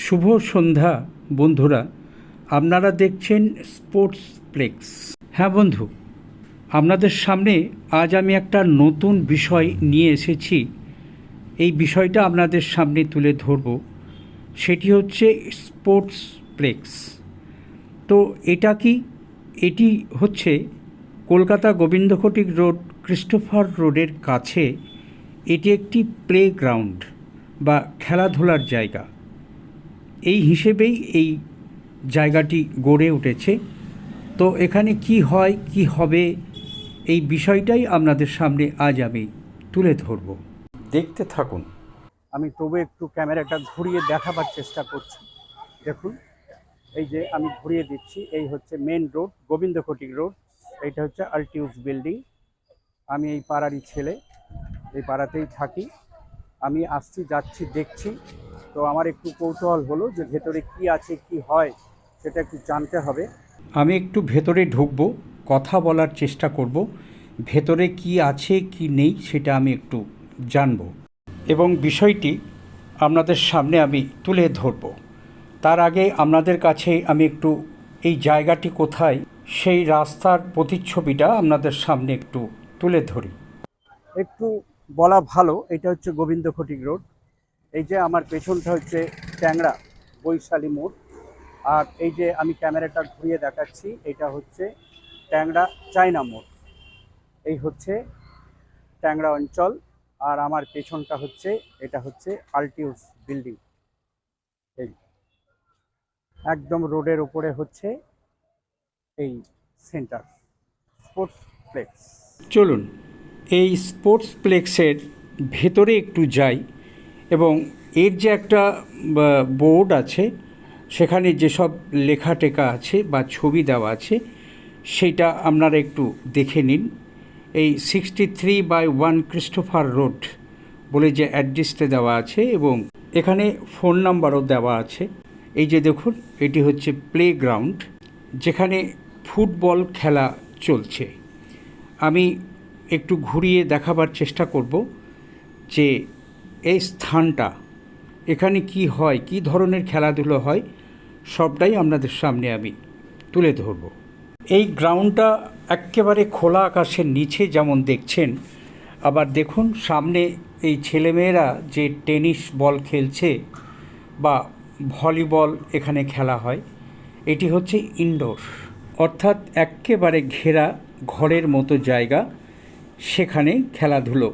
শুভ সন্ধ্যা, বন্ধুরা। আপনারা দেখছেন স্পোর্টস প্লেক্স হ্যাঁ বন্ধু, আপনাদের সামনে আজ আমি একটা নতুন বিষয় নিয়ে এসেছি। এই বিষয়টা আপনাদের সামনে তুলে ধরব। সেটি হচ্ছে স্পোর্টস প্লেক্স তো এটা কি? এটি হচ্ছে কলকাতা গোবিন্দখটিক রোড, ক্রিস্টোফার রোডের কাছে। এটি একটি প্লে গ্রাউন্ড বা খেলাধুলার জায়গা। এই হিসেবেই এই জায়গাটি গড়ে উঠেছে। তো এখানে কি হয় কি হবে এই বিষয়টাই আপনাদের সামনে আজ আমি তুলে ধরব। দেখতে থাকুন। আমি তবু একটু ক্যামেরাটা ঘুরিয়ে দেখাবার চেষ্টা করছি। দেখুন এই যে আমি ঘুরিয়ে দিচ্ছি এই হচ্ছে main road Gobinda Fatik road এইটা হচ্ছে আলটিউস বিল্ডিং আমি এই পাড়ারই ছেলে এই পাড়াতেই থাকি। আমি আসছি যাচ্ছি দেখছি। তো আমার একটু কৌতূহল হলো যে ভেতরে কি আছে কি হয় সেটা একটু জানতে হবে। আমি একটু ভেতরে ঢুকবো কথা বলার চেষ্টা করব ভেতরে কি আছে কি নেই সেটা আমি একটু জানব। এবং বিষয়টি আপনাদের সামনে আমি তুলে ধরব। তার আগে আপনাদের কাছে আমি একটু এই জায়গাটি কোথায় সেই রাস্তার প্রতিচ্ছবিটা আপনাদের সামনে একটু তুলে ধরি। একটু বলা ভালো এটা হচ্ছে গোবিন্দ ফটিক রোড। এই যে আমার পেছনটা হচ্ছে ট্যাংরা বৈশালী মোড়। আর এই যে আমি ক্যামেরাটা ঘুরিয়ে দেখাচ্ছি, এটা হচ্ছে ট্যাংরা চায়না মোড়। এই হচ্ছে ট্যাংরা অঞ্চল, আর আমার পেছনটা হচ্ছে, এটা হচ্ছে আলটিউস বিল্ডিং। এই একদম রোডের উপরে হচ্ছে এই সেন্টার স্পোর্টস প্লেক্স চলুন, এই স্পোর্টস প্লেক্সের ভেতরে একটু যাই। এবং এর যে একটা বোর্ড আছে, সেখানে যেসব লেখা টেকা আছে বা ছবি দেওয়া আছে, সেটা আপনারা একটু দেখে নিন। এই sixty three by one Christopher road বলে যে অ্যাড্রেসটা দেওয়া আছে এবং এখানে ফোন নাম্বারও দেওয়া আছে। এই যে দেখুন, এটি হচ্ছে প্লে গ্রাউন্ড যেখানে ফুটবল খেলা চলছে। আমি একটু ঘুরিয়ে দেখাবার চেষ্টা করব যে এই স্থানটা, এখানে কি হয়, কি ধরনের খেলাধুলো হয়, সবটাই আপনাদের সামনে আমি তুলে ধরব। এই গ্রাউন্ডটা একেবারে খোলা আকাশের নিচে যেমন দেখছেন, আবার দেখুন সামনে এই ছেলেমেয়েরা যে টেনিস বল খেলছে বা ভলিবল এখানে খেলা হয়, এটি হচ্ছে ইনডোর। অর্থাৎ একেবারে ঘেরা ঘরের মতো জায়গা, সেখানে খেলাধুলো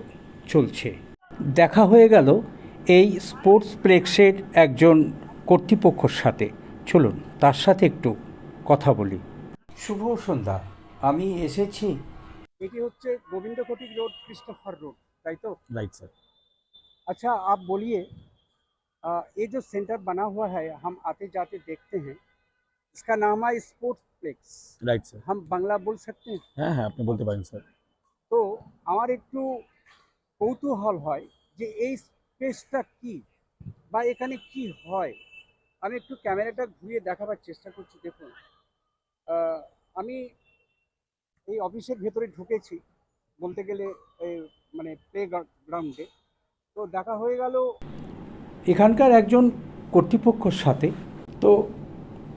চলছে। দেখা হয়ে গেল এই স্পোর্টস প্লেক্সের একজন কর্তৃপক্ষর সাথে চলুন তার সাথে একটু কথা বলি শুভ সন্ধ্যা আমি এসেছি এটি হচ্ছে Govinda chaotic road Christopher road তাই তো राइट सर अच्छा आप बोलिए अ, ये जो सेंटर बना हुआ है हम आते जाते देखते हैं इसका नाम है स्पोर्ट्स प्लेक्स রাইট স্যার हम बांग्ला बोल सकते हैं হ্যাঁ হ্যাঁ আপনি বলতে পারেন স্যার তো আমার একটু কৌতূহল হয় যে এই স্পেসটা কি বা এখানে কি হয়? আমি একটু ক্যামেরাটা ঘুরিয়ে দেখাবার চেষ্টা করছি, দেখুন। আমি এই অফিসের ভেতরে ঢুকেছি বলতে গেলে মানে প্লে গ্রাউন্ডে তো দেখা হয়ে গেল এখানকার একজন কর্তৃপক্ষর সাথে। তো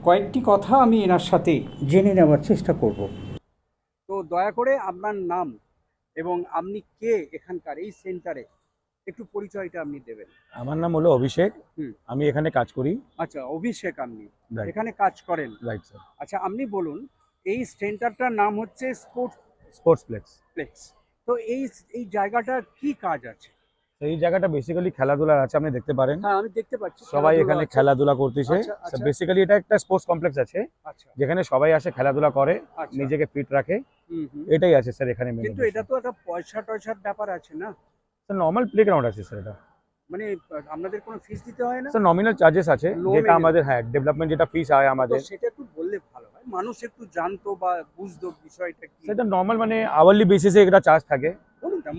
কয়েকটি কথা আমি এনার সাথে জেনে নেওয়ার চেষ্টা করব। তো দয়া করে আপনার নাম এবং আপনি কে এখানকার, এই সেন্টারে? একটু পরিচয়টা আপনি দেবেন। আমার নাম হলো অভিষেক। আমি এখানে কাজ করি। আচ্ছা অভিষেক আপনি। এখানে কাজ করেন। রাইট স্যার আচ্ছা আপনি বলুন এই সেন্টারটার নাম হচ্ছে স্পোর্টস স্পোর্টস প্লেক্স। প্লেক্স তো এই এই জায়গাটার কি কাজ আছে? এই জায়গাটা বেসিক্যালি খেলাধুলার আছে আপনি দেখতে পারেন। হ্যাঁ আমি দেখতে পাচ্ছি। সবাই এখানে খেলাধুলা করতেছে। আচ্ছা, আচ্ছা। বেসিক্যালি এটা একটা স্পোর্টস কমপ্লেক্স আছে আচ্ছা। যেখানে সবাই আসে খেলাধুলা করে আচ্ছা। নিজেকে ফিট রাখে। হুম, হুম। এটাই আছে স্যার এখানে কিন্তু এটা তো একটা পয়সা টয়সার ব্যাপার আছে না? স্যার নর্মাল প্লেগ্রাউন্ড আছে স্যার এটা। মানে আপনাদের কোনো ফিস দিতে হয় না? স্যার নমিনাল চার্জেস আছে যেটা আমাদের হ্যাঁ ডেভেলপমেন্ট যেটা ফিস হয় আমাদের। সেটা একটু বললে ভালো হয়। মানুষ একটু জানতো বা বুঝতো বিষয়টা কি। সেটা নর্মাল মানে আওয়ারলি বেসিসে এটা চার্জ থাকে।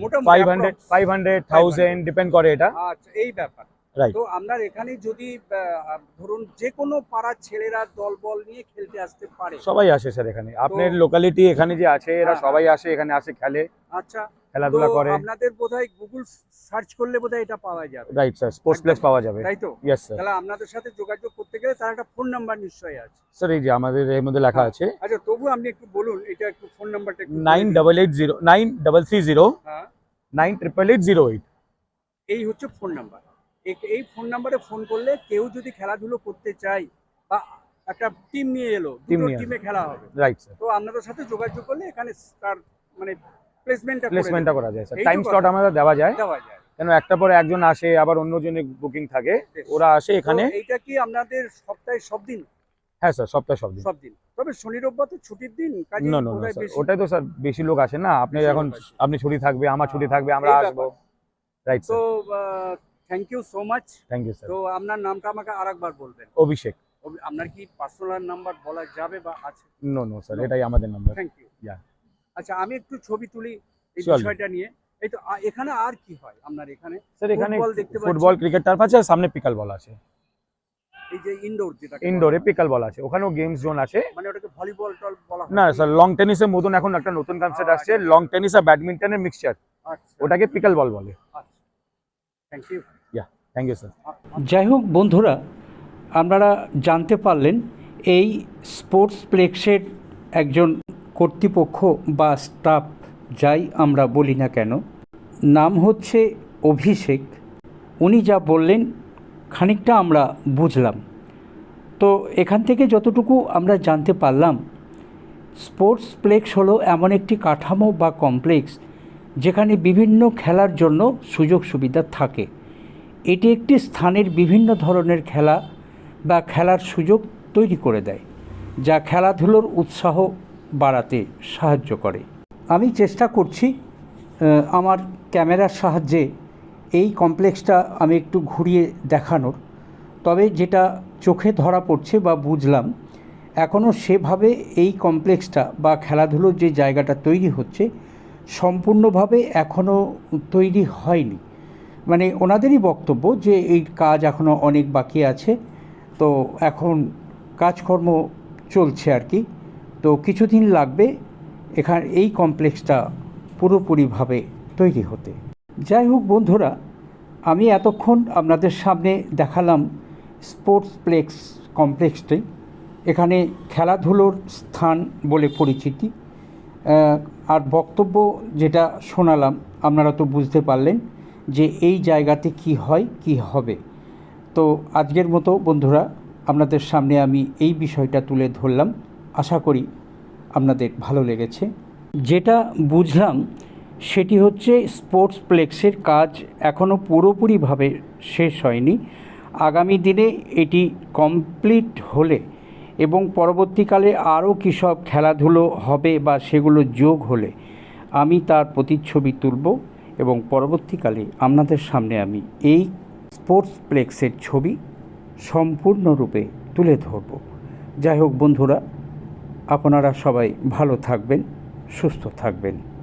মোটামুটি five hundred approx। Five hundred thousand depend করে এটা। আচ্ছা এই ব্যাপার। তো আপনার এখানে যদি ধরুন যে কোনো পাড়ার ছেলেরা দল বল নিয়ে খেলতে আসতে পারে। সবাই আসে স্যার এখানে। আপনার লোকালিটি এখানে যে আছে এরা হ্যাঁ, সবাই আসে এখানে আসে খেলে। আচ্ছা খেলাধুলা করে। আপনাদের বোধহয় গুগল সার্চ করলে বোধহয় এটা পাওয়া যাবে। রাইট স্যার স্পোর্টস প্লেস পাওয়া যাবে। তাই তো? ইয়েস স্যার তাহলে আপনাদের সাথে যোগাযোগ করতে গেলে তার একটা ফোন নাম্বার নিশ্চয়ই আছে। স্যার এই যে আমাদের এর মধ্যে লেখা আছে। আচ্ছা তবু আপনি একটু বলুন এটা একটু ফোন নাম্বারটা একটু বলে নাইন দিন। Double eight zero nine double three zero হ্যাঁ। Nine triple eight zero eight এই হচ্ছে ফোন নাম্বার এই ফোন নাম্বারে ফোন করলে কেউ যদি খেলাধুলো করতে চায় বা একটা টিম নিয়ে এলো দুটো টিমে খেলা হবে। রাইট স্যার তো আপনাদের সাথে যোগাযোগ করলে এখানে তার মানে প্লেসমেন্টটা প্লেসমেন্টটা করা যায় স্যার টাইম স্লট আমাদের দেওয়া যায়। দেওয়া যায়। কেন একটা পরে একজন আসে আবার অন্যজনের বুকিং থাকে ওরা আসে এখানে। এইটা কি আপনাদের সপ্তাহে সব দিন? হ্যাঁ স্যার সপ্তাহে সব দিন। সব দিন। তবে শনি রোববার তো ছুটির দিন কাজে না ওটাই তো স্যার বেশি লোক আসে না। আপনি এখন আপনি ছুটি থাকবে আমার ছুটি থাকবে আমরা আসব। রাইট তো thank you so much thank you sir তো আপনার নামটা আমাকে আরেকবার বলবেন। অভিষেক। আপনার কি পার্সোনাল নাম্বার বলা যাবে বা আছে? নো নো স্যার এটাই আমাদের নাম্বার থ্যাংক ইউ. আচ্ছা আমি একটু ছবি তুলি এই বিষয়টা নিয়ে। এই তো এখানে আর কি হয় আপনার এখানে? স্যার এখানে ফুটবল ক্রিকেট টার্ফ আছে আর সামনে পিকাল বল আছে। এই যে ইনডোর যেটা ইনডোরে পিকাল বল আছে ওখানেও গেমস জোন আছে। মানে ওটাকে ভলিবল টল বলা হয়। না স্যার লং টেনিসের মতন এখন একটা নতুন কনসেপ্ট আচ্ছা, আসছে। লং টেনিস আর ব্যাডমিন্টনের মিক্সচার আচ্ছা। ওটাকে পিকাল বল। বলে আচ্ছা। Thank you thank you sir যাই হোক, বন্ধুরা, আপনারা জানতে পারলেন, এই স্পোর্টস প্লেক্সের একজন কর্তৃপক্ষ বা স্টাফ যাই আমরা বলি না কেন, নাম হচ্ছে অভিষেক। উনি যা বললেন, খানিকটা আমরা বুঝলাম। তো এখান থেকে যতটুকু আমরা জানতে পারলাম স্পোর্টস প্লেক্স হলো এমন একটি কাঠামো বা কমপ্লেক্স যেখানে বিভিন্ন খেলার জন্য সুযোগ সুবিধা থাকে। এটি একটি স্থানের বিভিন্ন ধরনের খেলা বা খেলার সুযোগ তৈরি করে দেয়, যা খেলাধুলোর উৎসাহ বাড়াতে সাহায্য করে। আমি চেষ্টা করছি আমার ক্যামেরার সাহায্যে এই কমপ্লেক্সটা আমি একটু ঘুরিয়ে দেখানোর। তবে যেটা চোখে ধরা পড়ছে বা বুঝলাম, এখনও সেভাবে এই কমপ্লেক্সটা বা খেলাধুলোর যে জায়গাটা তৈরি হচ্ছে, সম্পূর্ণভাবে এখনও তৈরি হয়নি। মানে ওনাদেরই বক্তব্য যে এই কাজ এখনও অনেক বাকি আছে। তো এখন কাজকর্ম চলছে আর কি। তো কিছুদিন লাগবে এখান, এই কমপ্লেক্সটা পুরোপুরিভাবে তৈরি হতে। যাই হোক বন্ধুরা, আমি এতক্ষণ আপনাদের সামনে দেখালাম স্পোর্টস প্লেক্স কমপ্লেক্সটি। এখানে খেলাধুলোর স্থান বলে পরিচিতি। আর বক্তব্য যেটা শোনালাম, আপনারা তো বুঝতে পারলেন। যে এই জায়গাতে কি হয়, কি হবে। তো আজকের মতো বন্ধুরা, আপনাদের সামনে আমি এই বিষয়টা তুলে ধরলাম। আশা করি আপনাদের ভালো লেগেছে। যেটা বুঝলাম, সেটি হচ্ছে স্পোর্টস প্লেক্সের কাজ এখনও পুরোপুরিভাবে শেষ হয়নি। আগামী দিনে এটি কমপ্লিট হলে এবং পরবর্তীকালে আরও কী সব খেলাধুলো হবে বা সেগুলো যোগ হলে, আমি তার প্রতিচ্ছবি তুলব। এবং পরবর্তীকালে আপনাদের সামনে আমি এই স্পোর্টস প্লেক্সের ছবি সম্পূর্ণরূপে তুলে ধরব। যাই হোক বন্ধুরা, আপনারা সবাই ভালো থাকবেন, সুস্থ থাকবেন।